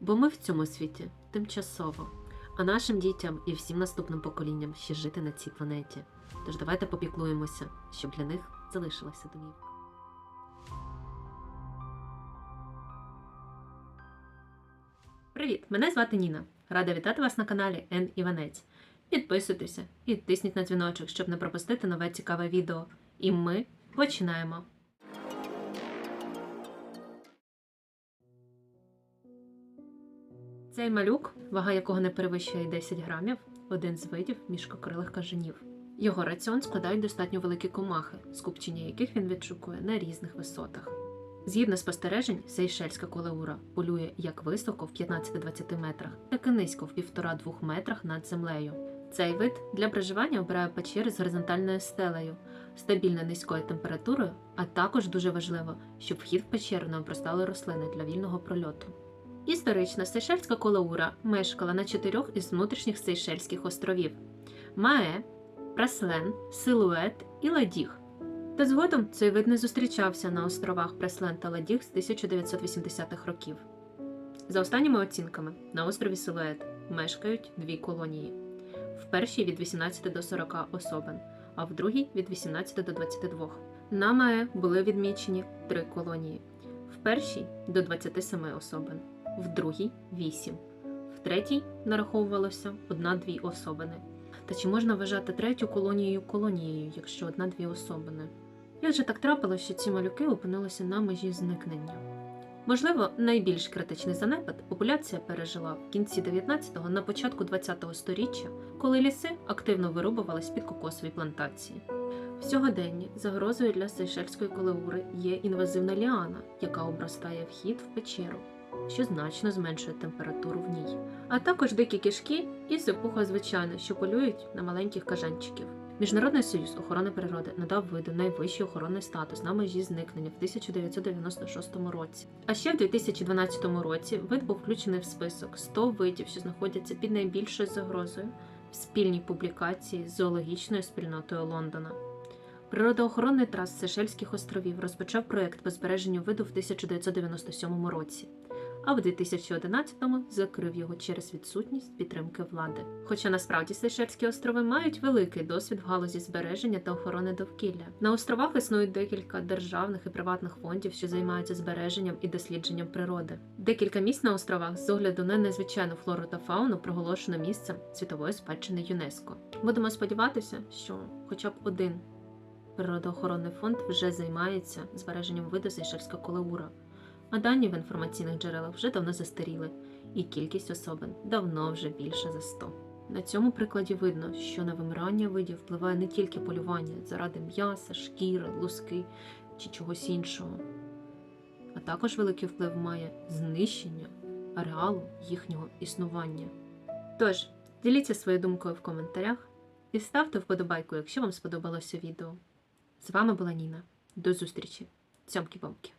Бо ми в цьому світі тимчасово, а нашим дітям і всім наступним поколінням ще жити на цій планеті. Тож давайте попіклуємося, щоб для них залишилася домівка. Привіт! Мене звати Ніна. Рада вітати вас на каналі Н Іванець. Підписуйтеся і тисніть на дзвіночок, щоб не пропустити нове цікаве відео. І ми починаємо. Цей малюк, вага якого не перевищує 10 грамів, один з видів мішкокрилих кажанів. Його раціон складають достатньо великі комахи, скупчення яких він відшукує на різних висотах. Згідно спостережень, сейшельська колеура полює як високо в 15-20 метрах, так і низько в 1,5-2 метрах над землею. Цей вид для проживання обирає печери з горизонтальною стелею, стабільно низькою температурою, а також дуже важливо, щоб вхід в печеру не обростали рослини для вільного прольоту. Історично Сейшельська колаура мешкала на чотирьох із внутрішніх Сейшельських островів: Маe, Праслен, Силует і Ладіг. Та згодом цей вид не зустрічався на островах Преслен та Ладіг з 1980-х років. За останніми оцінками, на острові Силует мешкають дві колонії: в першій від 18 до 40 особин, а в другій від 18 до 22. На Маe були відмічені три колонії: в першій до 27 особин, в другій 8, в третій нараховувалося одна-дві особини. Та чи можна вважати третю колонією колонією, якщо одна-дві особини? Як же так трапилося, що ці малюки опинилися на межі зникнення? Можливо, найбільш критичний занепад популяція пережила в кінці 19-го на початку 20-го сторіччя, коли ліси активно вирубувались під кокосові плантації. В сьогоденні загрозою для сейшельської колеури є інвазивна ліана, яка обростає вхід в печеру, що значно зменшує температуру в ній, а також дикі кишки і сипуха звичайно, що полюють на маленьких кажанчиків. Міжнародний союз охорони природи надав виду найвищий охоронний статус на межі зникнення в 1996 році. А ще в 2012 році вид був включений в список 100 видів, що знаходяться під найбільшою загрозою в спільній публікації з зоологічною спільнотою Лондона. Природоохоронний траст Сейшельських островів розпочав проєкт по збереженню виду в 1997 році, а в 2011-му закрив його через відсутність підтримки влади. Хоча насправді Сейшельські острови мають великий досвід в галузі збереження та охорони довкілля. На островах існують декілька державних і приватних фондів, що займаються збереженням і дослідженням природи. Декілька місць на островах з огляду на незвичайну флору та фауну проголошено місцем світової спадщини ЮНЕСКО. Будемо сподіватися, що хоча б один природоохоронний фонд вже займається збереженням виду Сейшельська колеура. А дані в інформаційних джерелах вже давно застаріли, і кількість особин давно вже більше за 100. На цьому прикладі видно, що на вимирання видів впливає не тільки полювання заради м'яса, шкіри, луски чи чогось іншого, а також великий вплив має знищення ареалу їхнього існування. Тож, діліться своєю думкою в коментарях і ставте вподобайку, якщо вам сподобалося відео. З вами була Ніна. До зустрічі. Цьомкі-бомки.